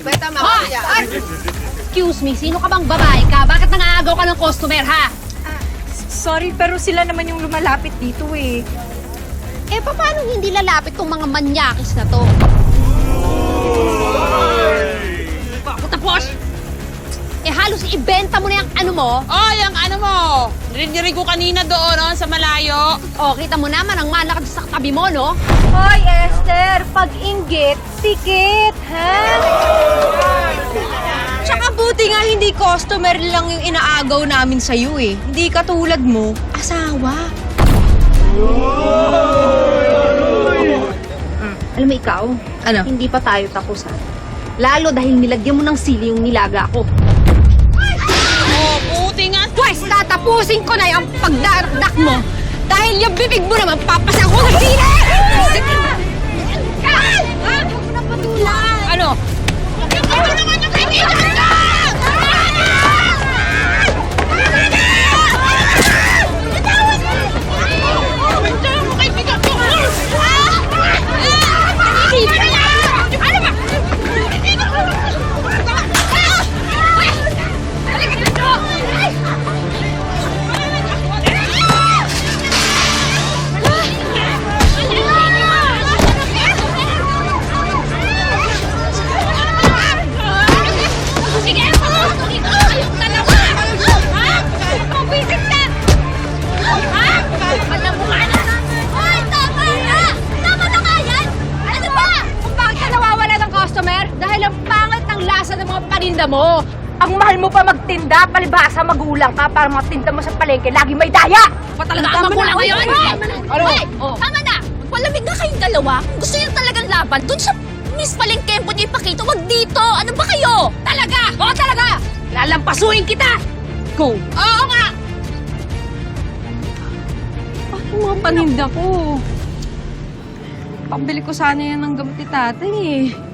Beta Hoy! Ay! Excuse me, sino ka bang babae ka? Bakit nangaagaw ka ng customer, ha? Sorry, pero sila naman yung lumalapit dito eh. Eh, paano hindi lalapit tong mga manyakis na to? Halos ibenta mo na yung ano mo. Oh, yung ano mo. Narinig ko kanina doon, no, sa malayo. O, kita mo naman ang manakad sa tabi mo, no? Hoy, Esther! Pag-inggit, pikit, ha? Tsaka buti nga hindi customer lang yung inaagaw namin sa'yo eh. Hindi katulad mo, asawa. Alam mo ikaw, Ano? hindi pa tayo tapos, ha? Lalo dahil nilagyan mo ng sili yung nilaga ko. Pwes, tatapusin ko na yung pagdardak mo. Dahil yung bibig mo naman, papasa ko ng sili! Paninda mo. Ang mahal mo pa magtinda, palibhasa magulang ka para matinda mo sa palengke, lagi may daya! Pa talaga ang magulang ngayon? Ano? Hoy! Oh. Tama na! Malamig na kayong dalawa. Kung gusto niyo talagang laban, dun sa Miss Palengkempo niyo ipakita, wag dito! Ano ba kayo? Talaga! Oo, talaga! Lalampasuin kita! Go! Oo nga! Yung mga paninda ko. Pambili ko sana yan ng gamot ni tatay eh.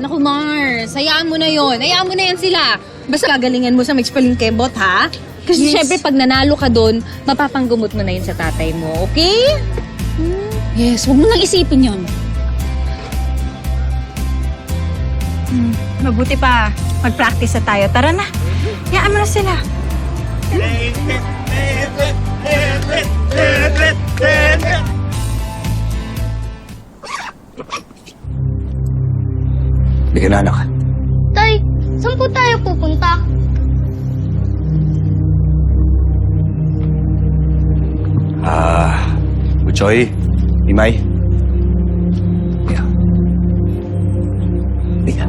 Naku, Mars, hayaan mo na yon. Hayaan mo na yan sila. Basta gagalingan mo sa Mix Palingkebot, ha? Kasi Yes. syempre, pag nanalo ka doon, mapapanggumot mo na yun sa tatay mo, okay? Yes, huwag mo nang isipin yon. Mabuti pa, mag-practice na tayo. Tara na. Hayaan mo na sila. Bigyan na anak. Tay, saan po tayo pupunta? Ah, Buchoy, Imay. Tika. Tika.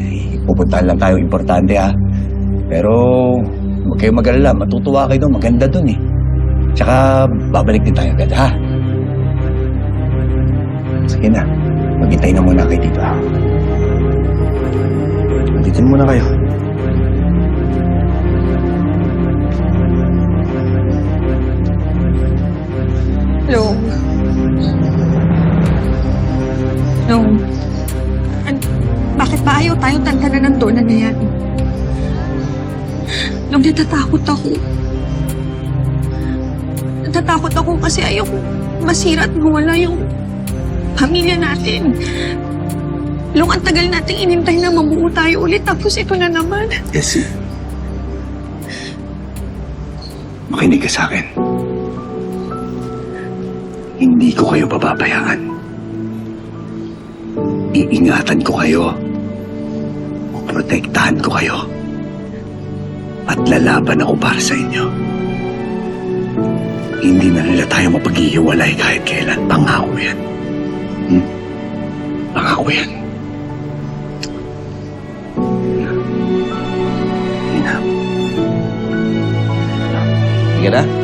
Eh, pupuntahan lang tayo importante ha. Pero huwag kayong mag-alala, matutuwa kayo doon, maganda doon eh. Tsaka babalik din tayo agad ha. Sige na, maghintay na muna kayo dito ha. Dito na muna kayo. Hello. Hello. An- bakit ba ayaw tayo tantanan ng dolan na yan? Nung natatakot ako. Natatakot ako kasi ayaw masira at mawala yung pamilya natin. Long ang tagal nating inintay na mabuo tayo ulit tapos ito na naman. Yes. Makinig ka sa akin. Hindi ko kayo pababayaan. Iingatan ko kayo. Protektahan ko kayo. At lalaban ako para sa inyo. Hindi na nila tayo mapaghihiwalay kahit kailan. Pangako yan. Pangako yan. Ina. Sige na.